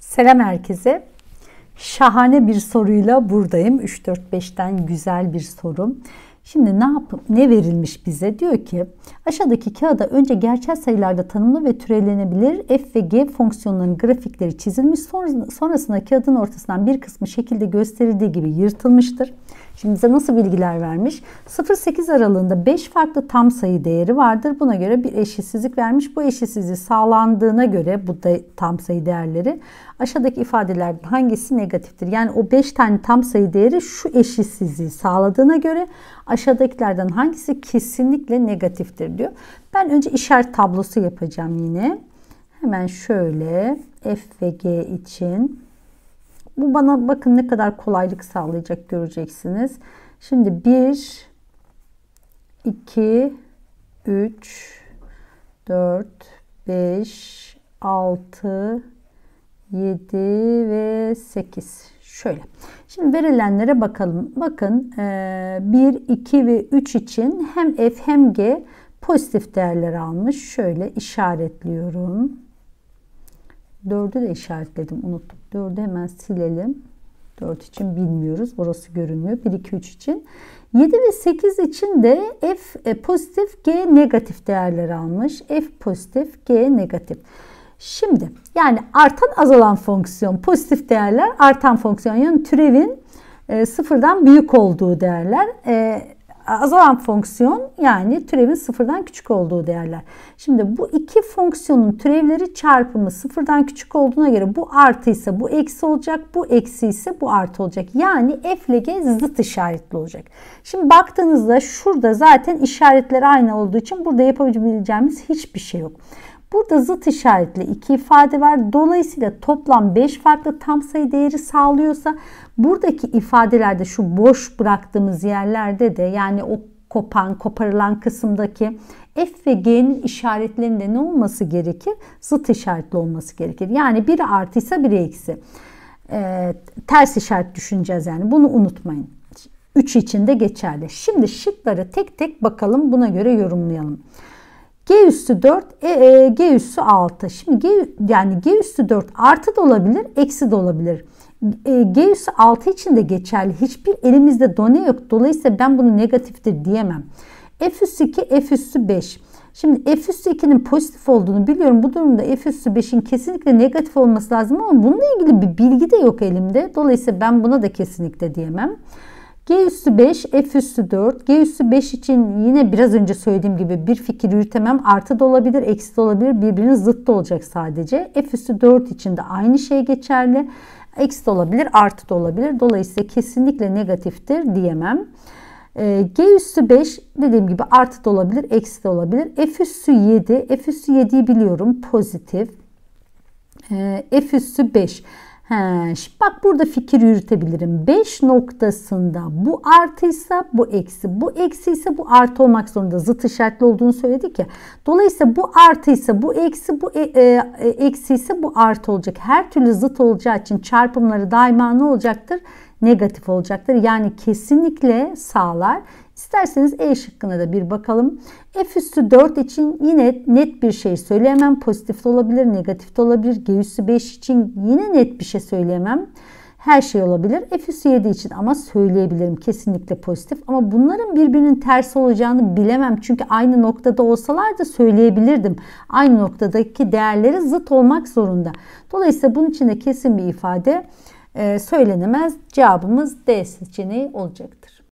Selam herkese. Şahane bir soruyla buradayım. 3-4-5'ten güzel bir soru. Şimdi ne yapıp ne verilmiş bize? Diyor ki aşağıdaki kağıda önce gerçel sayılarda tanımlı ve türevlenebilir f ve g fonksiyonlarının grafikleri çizilmiş. Sonrasında kağıdın ortasından bir kısmı şekilde gösterildiği gibi yırtılmıştır. Şimdi bize nasıl bilgiler vermiş? 0-8 aralığında 5 farklı tam sayı değeri vardır. Buna göre bir eşitsizlik vermiş. Bu eşitsizliği sağlandığına göre bu da tam sayı değerleri aşağıdaki ifadelerden hangisi negatiftir? Yani o 5 tane tam sayı değeri şu eşitsizliği sağladığına göre aşağıdakilerden hangisi kesinlikle negatiftir diyor. Ben önce işaret tablosu yapacağım yine. Hemen şöyle f ve g için bu bana bakın ne kadar kolaylık sağlayacak göreceksiniz. Şimdi 1, 2, 3, 4, 5, 6, 7 ve 8. Şöyle. Şimdi verilenlere bakalım. Bakın 1, 2 ve 3 için hem F hem G pozitif değerler almış. Şöyle işaretliyorum. 4'ü de işaretledim. Unuttum. 4'ü hemen silelim. 4 için bilmiyoruz. Orası görünmüyor. 1, 2, 3 için. 7 ve 8 için de F e, pozitif, G negatif değerler almış. F pozitif, G negatif. Şimdi yani artan azalan fonksiyon, pozitif değerler artan fonksiyon. Yani türevin e, sıfırdan büyük olduğu değerler. E, azalan fonksiyon yani türevin sıfırdan küçük olduğu değerler. Şimdi bu iki fonksiyonun türevleri çarpımı sıfırdan küçük olduğuna göre bu artı ise bu eksi olacak, bu eksi ise bu artı olacak. Yani f ile g zıt işaretli olacak. Şimdi baktığınızda şurada zaten işaretler aynı olduğu için burada yapabileceğimiz hiçbir şey yok. Burada zıt işaretli iki ifade var. Dolayısıyla toplam 5 farklı tam sayı değeri sağlıyorsa buradaki ifadelerde şu boş bıraktığımız yerlerde de yani o kopan, koparılan kısımdaki F ve G'nin işaretlerinde ne olması gerekir? Zıt işaretli olması gerekir. Yani biri artıysa biri eksi. Ee, ters işaret düşüneceğiz yani. Bunu unutmayın. 3 için de geçerli. Şimdi şıkları tek tek bakalım. Buna göre yorumlayalım. G üssü 4, e, e, G üssü 6. Şimdi G, yani G üssü 4 artı da olabilir, eksi de olabilir. E, G üssü 6 için de geçerli. Hiçbir elimizde done yok. Dolayısıyla ben bunu negatiftir diyemem. F üssü 2, F üssü 5. Şimdi F üssü 2'nin pozitif olduğunu biliyorum. Bu durumda F üssü 5'in kesinlikle negatif olması lazım ama bununla ilgili bir bilgi de yok elimde. Dolayısıyla ben buna da kesinlikle diyemem. G üssü 5, F üssü 4. G üssü 5 için yine biraz önce söylediğim gibi bir fikir yürütemem. Artı da olabilir, eksi de olabilir. Birbirinin zıttı olacak sadece. F üssü 4 için de aynı şey geçerli. Eksi de olabilir, artı da olabilir. Dolayısıyla kesinlikle negatiftir diyemem. Ee, G üssü 5 dediğim gibi artı da olabilir, eksi de olabilir. F üssü 7, F üssü 7'yi biliyorum pozitif. Ee, F üssü 5. He, bak burada fikir yürütebilirim. 5 noktasında bu artıysa bu eksi. Bu eksi ise bu artı olmak zorunda. Zıt işaretli olduğunu söyledik ya. Dolayısıyla bu artıysa bu eksi, bu e, e, e, eksi ise bu artı olacak. Her türlü zıt olacağı için çarpımları daima ne olacaktır? Negatif olacaktır. Yani kesinlikle sağlar. İsterseniz E şıkkına da bir bakalım. F üssü 4 için yine net bir şey söyleyemem. Pozitif de olabilir, negatif de olabilir. G üssü 5 için yine net bir şey söyleyemem. Her şey olabilir. F üssü 7 için ama söyleyebilirim kesinlikle pozitif. Ama bunların birbirinin tersi olacağını bilemem. Çünkü aynı noktada olsalar da söyleyebilirdim. Aynı noktadaki değerleri zıt olmak zorunda. Dolayısıyla bunun için de kesin bir ifade söylenemez. Cevabımız D seçeneği olacaktır.